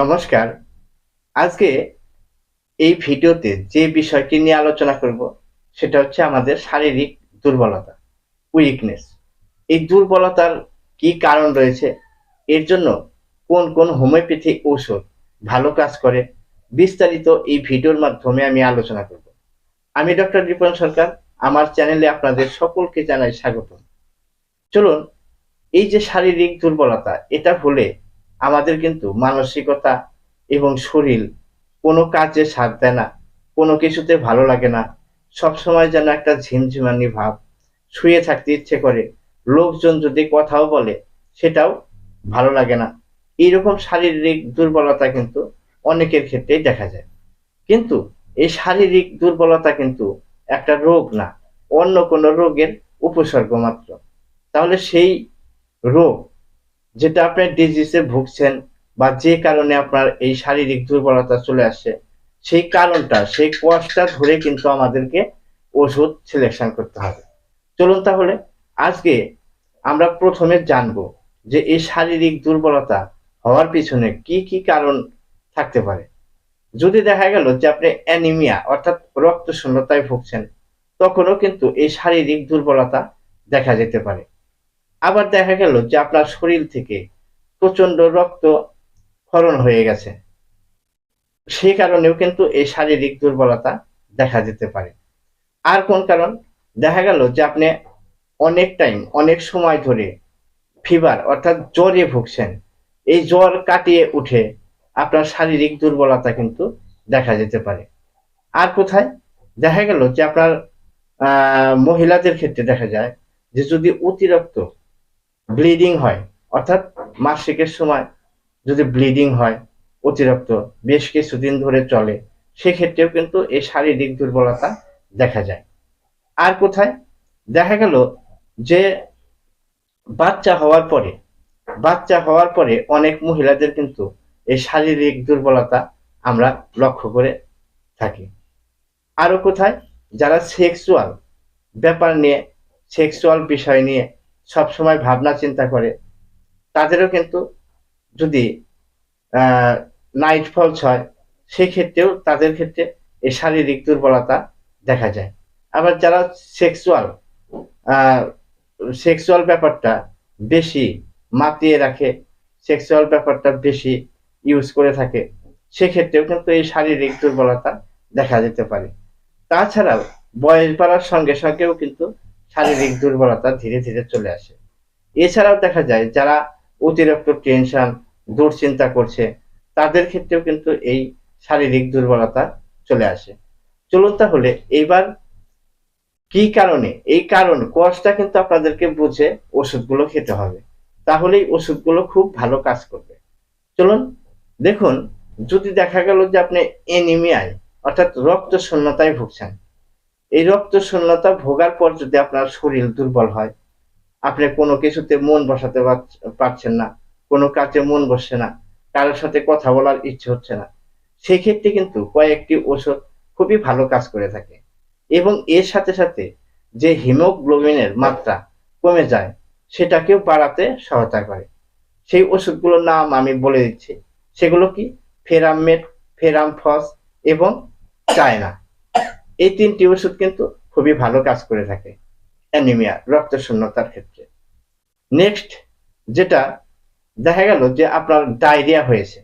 নমস্কার। আজকে এই ভিডিওতে যে বিষয়টি নিয়ে আলোচনা করব, সেটা হচ্ছে আমাদের শারীরিক দুর্বলতা উইকনেস এই দুর্বলতার কি কারণ রয়েছে? এর জন্য কোন কোন হোমিওপ্যাথিক ঔষধ ভালো কাজ করে? বিস্তারিত এই ভিডিওর মাধ্যমে আমি আলোচনা করব। আমি ডক্টর রিপন সরকার, আমার চ্যানেলে আপনাদের সকলকে জানাই স্বাগত চলুন, এই যে শারীরিক দুর্বলতা, এটা হলে আমাদের কিন্তু মানসিকতা এবং শরীর কোনো কাজে সাথ দেয় না, কোনো কিছুতে ভালো লাগে না। সবসময় যেন একটা ঝিমঝিমানি ভাব। শুয়ে থাকতে ইচ্ছে করে। লোকজন যদি কথাও বলে, সেটাও ভালো লাগে না। এইরকম শারীরিক দুর্বলতা কিন্তু অনেকের ক্ষেত্রেই দেখা যায়। কিন্তু এই শারীরিক দুর্বলতা কিন্তু একটা রোগ না, অন্য কোনো রোগের উপসর্গ মাত্র। তাহলে সেই রোগ যেটা আপনি ডিজিজে ভুগছেন বা যে কারণে আপনার এই শারীরিক দুর্বলতা চলে আসছে সেই কারণটা, সেই কষ্টটা ধরে কিন্তু আমাদেরকে ওষুধ সিলেকশন করতে হবে। চলুন তাহলে, আজকে আমরা প্রথমে জানব যে এই শারীরিক দুর্বলতা হওয়ার পিছনে কি কি কারণ থাকতে পারে। যদি দেখা গেল যে আপনি অ্যানিমিয়া অর্থাৎ রক্ত শূন্যতায় ভুগছেন, তখনও কিন্তু এই শারীরিক দুর্বলতা দেখা যেতে পারে। আবার দেখা গেল যে আপনার শরীর থেকে প্রচণ্ড রক্ত ক্ষরণ হয়ে গেছে। সেই কারণেও কিন্তু এই শারীরিক দুর্বলতা দেখা যেতে পারে। আর কোন কারণ? দেখা গেল যে আপনি অনেক টাইম অনেক সময় ধরে ফিভার অর্থাৎ জ্বরে ভুগছেন। এই জ্বর কাটিয়ে উঠে আপনার শারীরিক দুর্বলতা কিন্তু দেখা যেতে পারে। আর কোথায়? দেখা গেল যে আপনার মহিলাদের ক্ষেত্রে দেখা যায় যে যদি অতিরিক্ত ব্লিডিং হয়। অর্থাৎ মাসিকের সময় যদি ব্লিডিং হয়, অতিরিক্ত বেশ কিছুদিন ধরে চলে, সেক্ষেত্রেও কিন্তু এই শারীরিক দুর্বলতা দেখা যায়। আর কোথায়? দেখা গেল যে বাচ্চা হওয়ার পরে, বাচ্চা হওয়ার পরে অনেক মহিলাদের কিন্তু এই শারীরিক দুর্বলতা আমরা লক্ষ্য করে থাকি। আরও কোথায়? যারা সেক্সুয়াল ব্যাপার নিয়ে সেক্সুয়াল বিষয় নিয়ে সবসময় ভাবনা চিন্তা করে। তাদেরও কিন্তু যদি নাইট ফলস হয়, সেক্ষেত্রেও তাদের ক্ষেত্রে এই শারীরিক দুর্বলতা দেখা যায়। আবার যারা সেক্সুয়াল সেক্সুয়াল ব্যাপারটা বেশি মাতিয়ে রাখে সেক্সুয়াল ব্যাপারটা বেশি ইউজ করে থাকে, সেক্ষেত্রেও কিন্তু এই শারীরিক দুর্বলতা দেখা যেতে পারে। তাছাড়াও বয়স বাড়ার সঙ্গে সঙ্গেও কিন্তু শারীরিক দুর্বলতা ধীরে ধীরে চলে আসে। এছাড়াও দেখা যায়, যারা অতিরিক্ত টেনশন দুশ্চিন্তা করছে, তাদের ক্ষেত্রেও কিন্তু এই শারীরিক দুর্বলতা চলে আসে। চলুন তাহলে এইবার কি কারণে, এই কারণ কষ্টটা কিন্তু আপনাদেরকে বুঝে ওষুধগুলো খেতে হবে। তাহলেই ওষুধগুলো খুব ভালো কাজ করবে। চলুন, দেখুন, যদি দেখা গেল যে আপনি এনিমিয়ায় অর্থাৎ রক্ত শূন্যতায় ভুগছেন এই রক্ত শূন্যতা ভোগার পর যদি আপনার শরীর দুর্বল হয়, আপনি কোনো কিছুতে মন বসাতে পারছেন না, কোনো কাজে মন বসছে না, কারোর সাথে কথা বলার ইচ্ছে হচ্ছে না, সেক্ষেত্রে কিন্তু কয়েকটি ওষুধ খুবই ভালো কাজ করে থাকে। এবং এর সাথে সাথে যে হিমোগ্লোবিনের মাত্রা কমে যায়, সেটাকেও বাড়াতে সহায়তা করে। সেই ওষুধগুলোর নাম আমি বলে দিচ্ছি। সেগুলো কি? ফেরামমেট ফেরামফস এবং চায়না। এই তিনটি ওষুধ কিন্তু খুবই ভালো কাজ করে থাকে, অ্যানিমিয়া রক্ত শূন্যতার ক্ষেত্রে। নেক্সট যেটা দেখা গেল যে আপনার ডায়রিয়া হয়েছে।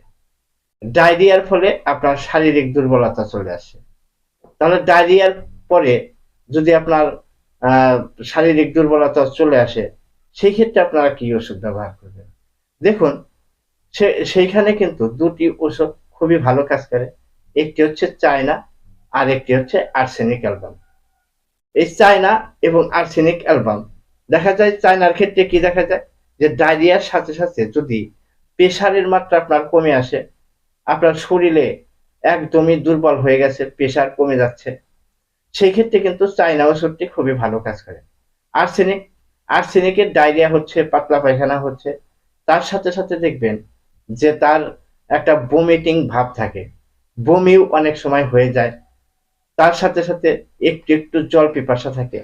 ডায়রিয়ার ফলে আপনার শারীরিক দুর্বলতা চলে আসে। তাহলে ডায়রিয়ার পরে যদি আপনার শারীরিক দুর্বলতা চলে আসে, সেই ক্ষেত্রে আপনারা কি ওষুধ ব্যবহার করবেন? দেখুন সেইখানে কিন্তু দুটি ওষুধ খুবই ভালো কাজ করে। একটি হচ্ছে চায়না আর একটি হচ্ছে আর্সেনিক অ্যালবাম। এই চায়না এবং আর্সেনিক অ্যালবাম, দেখা যায় চায়নার ক্ষেত্রে কি দেখা যায়? যে ডায়রিয়ার সাথে সাথে যদি প্রেশারের মাত্রা আপনার কমে আসে, আপনার শরীরে একদমই দুর্বল হয়ে গেছে, প্রেশার কমে যাচ্ছে, সেই ক্ষেত্রে কিন্তু চায়না ওষুধটি খুবই ভালো কাজ করে। আর্সেনিক, আর্সেনিকের ডায়রিয়া হচ্ছে, পাতলা পায়খানা হচ্ছে, তার সাথে সাথে দেখবেন যে তার একটা বমিটিং ভাব থাকে। বমিও অনেক সময় হয়ে যায় তার সাথে সাথে একটু একটু জল পিপাসা থাকে।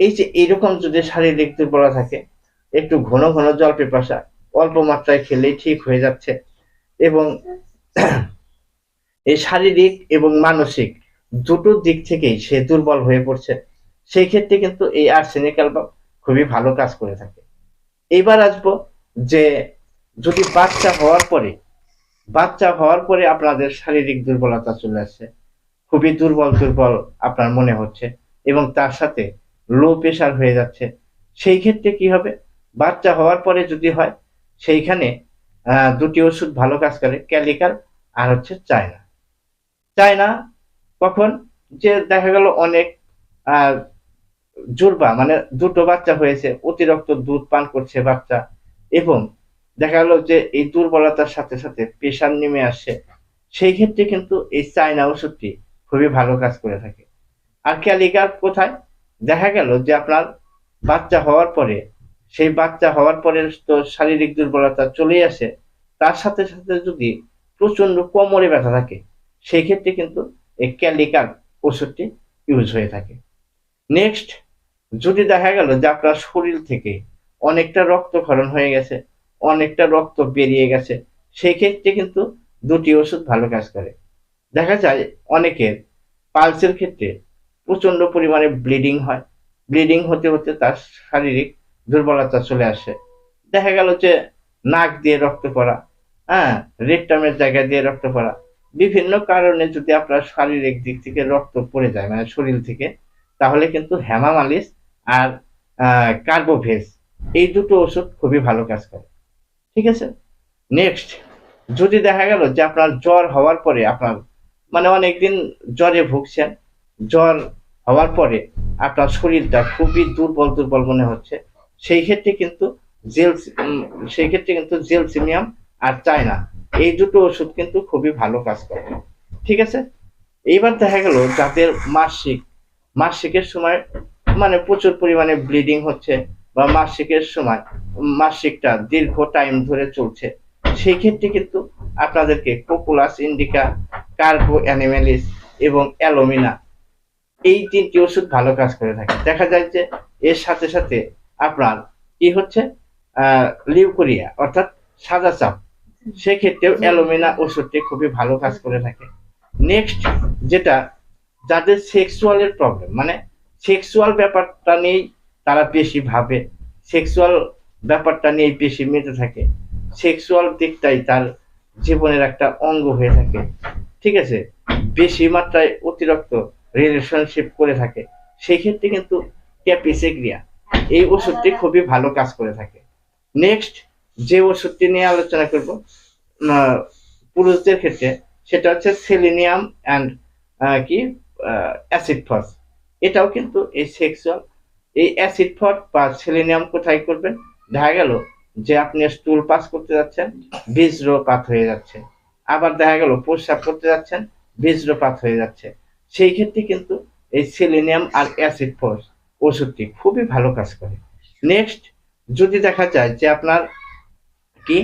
এই যে এইরকম যদি শারীরিক দুর্বলতা থাকে, একটু ঘন ঘন জল পিপাসা অল্প মাত্রায় খেলেই ঠিক হয়ে যাচ্ছে এবং এই শারীরিক এবং মানসিক দুটো দিক থেকেই সে দুর্বল হয়ে পড়ছে। সেই ক্ষেত্রে কিন্তু এই আর্সেনিক অ্যালবাম খুবই ভালো কাজ করে থাকে। এবার আসব যে যদি বাচ্চা হওয়ার পরে, বাচ্চা হওয়ার পরে আপনাদের শারীরিক দুর্বলতা চলে আসছে খুবই দুর্বল দুর্বল আপনার মনে হচ্ছে এবং তার সাথে লো প্রেশার হয়ে যাচ্ছে। সেই ক্ষেত্রে কি হবে? বাচ্চা হওয়ার পরে যদি হয়, সেইখানে দুটি ওষুধ ভালো কাজ করে, ক্যালিকার আর হচ্ছে চায়না। চায়না কখন? যে দেখা গেল অনেক জুরবা মানে দুটো বাচ্চা হয়েছে, অতিরিক্ত দুধ পান করছে বাচ্চা এবং দেখা গেল যে এই দুর্বলতার সাথে সাথে প্রেশার নেমে আসছে। সেই ক্ষেত্রে কিন্তু এই চায়না ওষুধটি খুবই ভালো কাজ করে থাকে। আর ক্যালিকার কোথায়? দেখা গেল যে আপনার বাচ্চা হওয়ার পরে, সেই বাচ্চা হওয়ার পরে তো শারীরিক দুর্বলতা চলে আসে। তার সাথে সাথে যদি প্রচণ্ড কোমরে ব্যথা থাকে সেই ক্ষেত্রে কিন্তু এই ক্যালিকার ওষুধটি ইউজ হয়ে থাকে। নেক্সট, যদি দেখা গেল যে আপনার শরীর থেকে অনেকটা রক্তক্ষরণ হয়ে গেছে, অনেকটা রক্ত বেরিয়ে গেছে সেই ক্ষেত্রে কিন্তু দুটি ওষুধ ভালো কাজ করে। দেখা যায় অনেকের পালসের ক্ষেত্রে প্রচণ্ড পরিমাণে ব্লিডিং হয়। ব্লিডিং হতে হতে তার শারীরিক দুর্বলতা চলে আসে। দেখা গেল যে নাক দিয়ে রক্ত পড়া হ্যাঁ রেকটামের জায়গা দিয়ে রক্ত পড়া। বিভিন্ন কারণে যদি আপনার শারীরিক দিক থেকে রক্ত পড়ে যায় মানে শরীর থেকে, তাহলে কিন্তু হেমামালিস আর কার্বোভেজ এই দুটো ওষুধ খুবই ভালো কাজ করে। ঠিক আছে? নেক্সট যদি দেখা গেল যে আপনার জ্বর হওয়ার পরে আপনার মানে অনেকদিন জ্বরে ভুগছেন। জ্বর হওয়ার পরে আপনার শরীরটা খুবই দুর্বল দুর্বল মনে হচ্ছে। সেই ক্ষেত্রে কিন্তু জেল সেই ক্ষেত্রে কিন্তু জেলসিমিয়াম আর চায়না এই দুটো ওষুধ কিন্তু খুবই ভালো কাজ করে। ঠিক আছে? এইবার দেখা গেল যাদের মাসিক, মাসিকের সময় মানে প্রচুর পরিমাণে ব্লিডিং হচ্ছে বা মাসিকের সময় মাসিকটা দীর্ঘ টাইম ধরে চলছে, সেই ক্ষেত্রে কিন্তু আপনাদেরকে পপুলাস ইন্ডিকা কার্বো অ্যানিমেলিস এবং অ্যালোমিনা। এই তিনটি ওষুধ ভালো কাজ করে থাকে। দেখা যায় যে এর সাথে সাথে আপনার কি হচ্ছে? লিউকোরিয়া অর্থাৎ সাদা চাপ। সেক্ষেত্রেও অ্যালোমিনা ওষুধটি খুবই ভালো কাজ করে থাকে। নেক্সট যেটা যাদের সেক্সুয়ালের প্রবলেম মানে সেক্সুয়াল ব্যাপারটা নিয়েই তারা বেশি ভাবে সেক্সুয়াল ব্যাপারটা নিয়েই বেশি মেতে থাকে। সেক্সুয়াল দিকটাই তার জীবনের একটা অঙ্গ হয়ে থাকে। ঠিক আছে, বেশি মাত্রায় অতিরিক্ত রিলেশনশিপ করে থাকে। সেই ক্ষেত্রে কিন্তু ক্যাপিসেগ্রিয়া এই ওষুধটি খুবই ভালো কাজ করে থাকে। নেক্সট যে ওষুধটি নিয়ে আলোচনা করব পুরুষদের ক্ষেত্রে, সেটা হচ্ছে সেলিনিয়াম অ্যান্ড কি অ্যাসিড ফস এটাও কিন্তু এই সেক্সুয়াল এই অ্যাসিড ফট বা সেলিনিয়াম কোথায় করবেন? দেখা গেল যে আপনি স্টুল পাস করতে যাচ্ছেন, বীজ্রপাত হয়ে যাচ্ছে। আবার দেখা গেল প্রস্রাব করতে যাচ্ছেন বীজ্রপাত হয়ে যাচ্ছে। সেই ক্ষেত্রে কিন্তু এই সেলিনিয়াম আর অ্যাসিড ফোর্স ওষুধটি খুবই ভালো কাজ করে। নেক্সট যদি দেখা যায় যে আপনার কি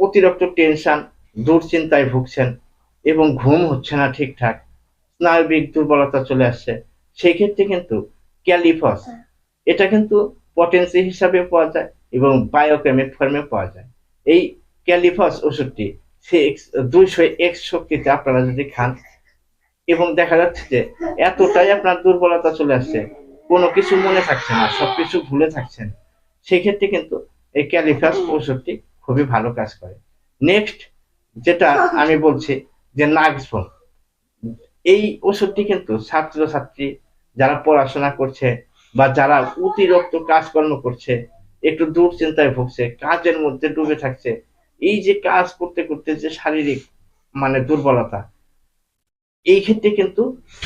অতিরিক্ত টেনশন দুশ্চিন্তায় ভুগছেন এবং ঘুম হচ্ছে না ঠিকঠাক স্নায়বিক দুর্বলতা চলে আসছে সেই ক্ষেত্রে কিন্তু ক্যালিফস এটা কিন্তু পটেন্সি হিসাবে পাওয়া যায় এবং বায়োকেমিক ফর্মে পাওয়া যায়। এই ক্যালিফস ওষুধটি সে দুইশো এক্স শক্তিতে আপনারা যদি খান, এবং দেখা যাচ্ছে যে এতটাই আপনার দুর্বলতা চলে আসছে, কোনো কিছু মনে থাকছে না, সবকিছু ভুলে থাকছেন, সেক্ষেত্রে কিন্তু এই ক্যালিফাস ওষুধটি খুবই ভালো কাজ করে। নেক্সট, যেটা আমি বলছি যে নাক্সফোন এই ওষুধটি কিন্তু ছাত্রছাত্রী যারা পড়াশোনা করছে বা যারা অতিরিক্ত কাজকর্ম করছে, একটু দুশ্চিন্তায় ভুগছে, কাজের মধ্যে ডুবে থাকছে এই যে কাজ করতে করতে যে শারীরিক মানে দুর্বলতা, এই ক্ষেত্রে কিন্তু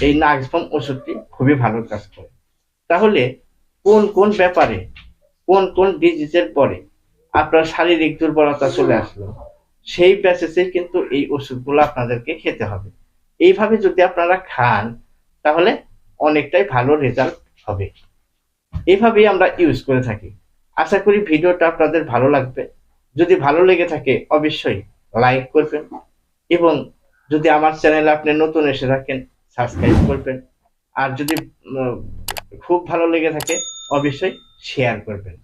এই নাক্সফোম ওষুধটি খুবই ভালো কাজ করে। তাহলে কোন কোন ব্যাপারে, কোন কোন ডিজিজের পরে আপনার শারীরিক দুর্বলতা চলে আসলো, সেই প্যাসেজে কিন্তু এই ওষুধগুলো আপনাদেরকে খেতে হবে। এইভাবে যদি আপনারা খান, তাহলে অনেকটাই ভালো রেজাল্ট হবে। এইভাবেই আমরা ইউজ করে থাকি। আশা করি ভিডিওটা আপনাদের ভালো লাগবে। যদি ভালো লেগে থাকে, অবশ্যই লাইক করবেন এবং যদি আমার চ্যানেলে আপনি নতুন এসে থাকেন সাবস্ক্রাইব করবেন। আর যদি খুব ভালো লেগে থাকে, অবশ্যই শেয়ার করবেন।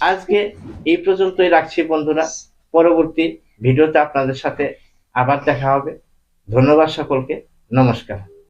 আজকে এই পর্যন্তই রাখছি বন্ধুরা। পরবর্তী ভিডিওতে আপনাদের সাথে আবার দেখা হবে। ধন্যবাদ সকলকে। নমস্কার।